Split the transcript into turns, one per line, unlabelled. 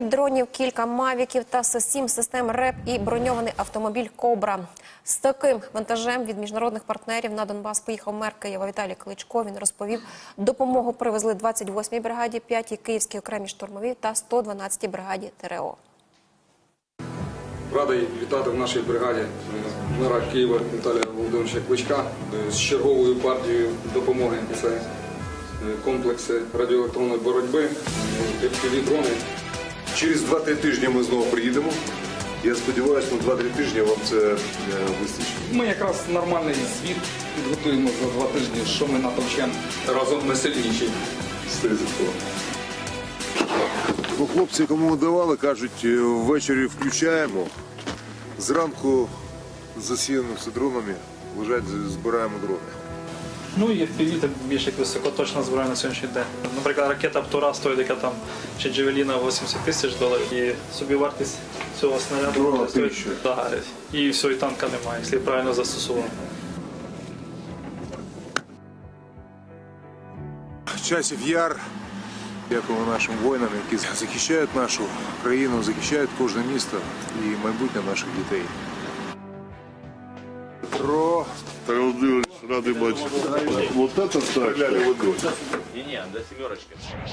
Дронів, кілька мавіків та сім систем РЕП і броньований автомобіль Кобра. З таким вантажем від міжнародних партнерів на Донбас поїхав мер Києва Віталій Кличко. Він розповів, допомогу привезли 28-й бригаді, 5-й Київській окремій штурмовій та 112-й бригаді ТРО.
Радий вітати в нашій бригаді мера Києва Віталія Володимировича Кличка з черговою партією допомоги. Це комплекси радіоелектронної боротьби, е, FPV-дрони.
Через 2-3 тижні ми знову приїдемо. Я сподіваюся, на 2-3 тижні вам це е, вистачить.
Ми якраз нормальний звіт підготуємо за два тижні, що ми натовчемо разом ми сильніші.
Стизикова. Ну, хлопці, кому давали, кажуть, е, ввечері включаємо. Зранку засіяно все дронами, лежать, збираємо дрони.
Ну і FPV так більш як високоточна зброя на сьогоднішній день. Наприклад, ракета Птура стоїть, яка там чи Джевеліна 80 тисяч доларів. І собівартість цього снаряду стоїть. Да, і все, і танка немає, якщо правильно застосувати.
Часів яр. Дякуємо нашим воїнам, які захищають нашу країну, захищають кожне місто і майбутнє наших дітей. Про
Тарас Владимирович, рады бачити. Вот это так.
Не-не, до семерочки.